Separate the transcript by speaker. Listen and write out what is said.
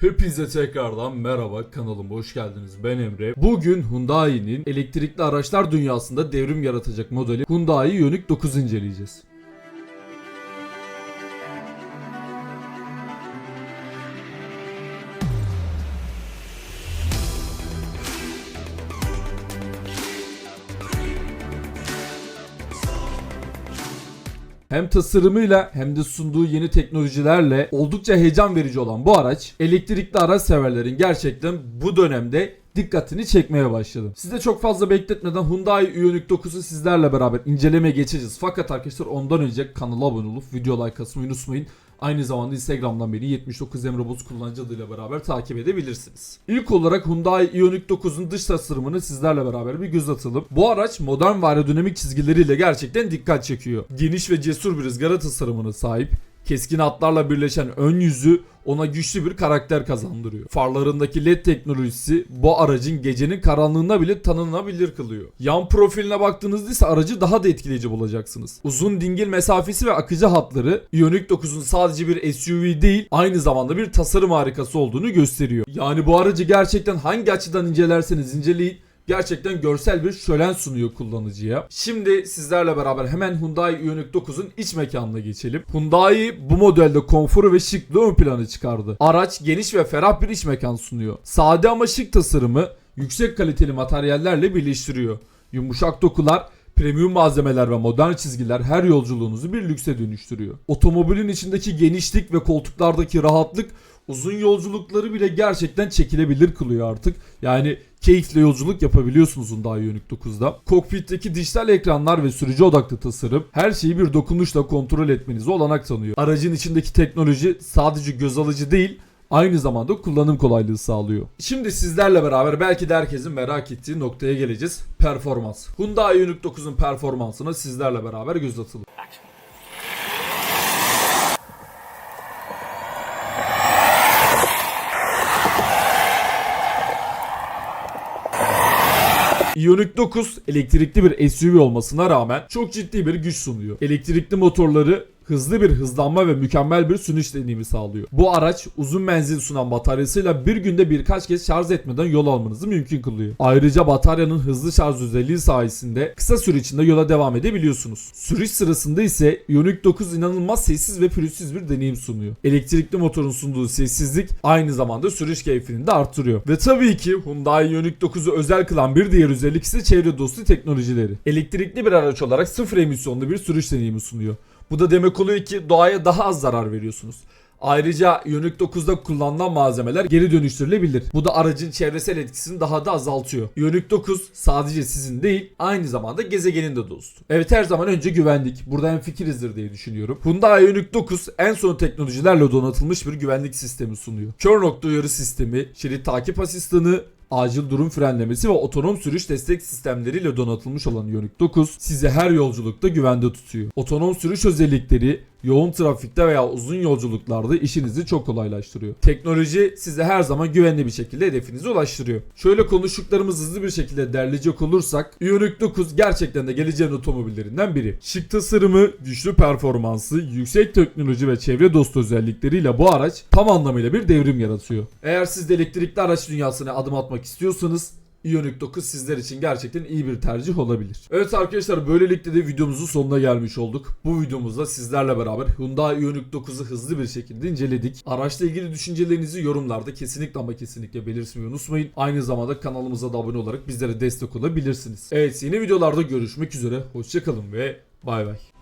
Speaker 1: Hepinize tekrardan merhaba kanalıma hoş geldiniz ben Emre. Bugün Hyundai'nin elektrikli araçlar dünyasında devrim yaratacak modeli Hyundai Ioniq 9 inceleyeceğiz. Hem tasarımıyla hem de sunduğu yeni teknolojilerle oldukça heyecan verici olan bu araç elektrikli araç severlerin gerçekten bu dönemde dikkatini çekmeye başladı. Size çok fazla bekletmeden Hyundai Ioniq 9'u sizlerle beraber incelemeye geçeceğiz. Fakat arkadaşlar ondan önce kanala abone olup video like atmayı unutmayın. Aynı zamanda Instagram'dan beni 79 Emre Boz kullanıcı adıyla beraber takip edebilirsiniz. İlk olarak Hyundai Ioniq 9'un dış tasarımını sizlerle beraber bir göz atalım. Bu araç modern ve aerodinamik çizgileriyle gerçekten dikkat çekiyor. Geniş ve cesur bir ızgara tasarımına sahip. Keskin hatlarla birleşen ön yüzü ona güçlü bir karakter kazandırıyor. Farlarındaki led teknolojisi bu aracın gecenin karanlığında bile tanınabilir kılıyor. Yan profiline baktığınızda ise aracı daha da etkileyici bulacaksınız. Uzun dingil mesafesi ve akıcı hatları Ioniq 9'un sadece bir SUV değil aynı zamanda bir tasarım harikası olduğunu gösteriyor. Yani bu aracı gerçekten hangi açıdan incelerseniz inceleyin gerçekten görsel bir şölen sunuyor kullanıcıya. Şimdi sizlerle beraber hemen Hyundai Ioniq 9'un iç mekanına geçelim. Hyundai bu modelde konforu ve şıklığı ön plana çıkardı. Araç geniş ve ferah bir iç mekan sunuyor. Sade ama şık tasarımı yüksek kaliteli materyallerle birleştiriyor. Yumuşak dokular Premium malzemeler ve modern çizgiler her yolculuğunuzu bir lükse dönüştürüyor. Otomobilin içindeki genişlik ve koltuklardaki rahatlık uzun yolculukları bile gerçekten çekilebilir kılıyor artık. Yani keyifle yolculuk yapabiliyorsunuz Hyundai Ioniq 9'da. Kokpitteki dijital ekranlar ve sürücü odaklı tasarım her şeyi bir dokunuşla kontrol etmenize olanak tanıyor. Aracın içindeki teknoloji sadece göz alıcı değil, aynı zamanda kullanım kolaylığı sağlıyor. Şimdi sizlerle beraber belki de herkesin merak ettiği noktaya geleceğiz. Performans. Hyundai Ioniq 9'un performansına sizlerle beraber göz atalım. Ioniq 9 elektrikli bir SUV olmasına rağmen çok ciddi bir güç sunuyor. Elektrikli motorları hızlı bir hızlanma ve mükemmel bir sürüş deneyimi sağlıyor. Bu araç uzun menzil sunan bataryasıyla bir günde birkaç kez şarj etmeden yol almanızı mümkün kılıyor. Ayrıca bataryanın hızlı şarj özelliği sayesinde kısa süre içinde yola devam edebiliyorsunuz. Sürüş sırasında ise Ioniq 9 inanılmaz sessiz ve pürüzsüz bir deneyim sunuyor. Elektrikli motorun sunduğu sessizlik aynı zamanda sürüş keyfini de arttırıyor. Ve tabii ki Hyundai Ioniq 9'u özel kılan bir diğer özellik ise çevre dostu teknolojileri. Elektrikli bir araç olarak sıfır emisyonlu bir sürüş deneyimi sunuyor. Bu da demek oluyor ki doğaya daha az zarar veriyorsunuz. Ayrıca Ioniq 9'da kullanılan malzemeler geri dönüştürülebilir. Bu da aracın çevresel etkisini daha da azaltıyor. Ioniq 9 sadece sizin değil aynı zamanda gezegenin de dostu. Evet her zaman önce güvenlik. Burada en fikirizdir diye düşünüyorum. Hyundai Ioniq 9 en son teknolojilerle donatılmış bir güvenlik sistemi sunuyor. Kör nokta uyarı sistemi, şerit takip asistanı, acil durum frenlemesi ve otonom sürüş destek sistemleriyle donatılmış olan Ioniq 9 sizi her yolculukta güvende tutuyor. Otonom sürüş özellikleri yoğun trafikte veya uzun yolculuklarda işinizi çok kolaylaştırıyor. Teknoloji size her zaman güvenli bir şekilde hedefinize ulaştırıyor. Şöyle konuştuklarımız hızlı bir şekilde derleyecek olursak Ioniq 9 gerçekten de geleceğin otomobillerinden biri. Şık tasarımı, güçlü performansı, yüksek teknoloji ve çevre dostu özellikleriyle bu araç tam anlamıyla bir devrim yaratıyor. Eğer siz de elektrikli araç dünyasına adım atmak istiyorsanız Ioniq 9 sizler için gerçekten iyi bir tercih olabilir. Evet arkadaşlar böylelikle de videomuzun sonuna gelmiş olduk. Bu videomuzda sizlerle beraber Hyundai Ioniq 9'u hızlı bir şekilde inceledik. Araçla ilgili düşüncelerinizi yorumlarda kesinlikle ama kesinlikle belirtmeyi unutmayın. Aynı zamanda kanalımıza da abone olarak bizlere destek olabilirsiniz. Evet yeni videolarda görüşmek üzere. Hoşçakalın ve bay bay.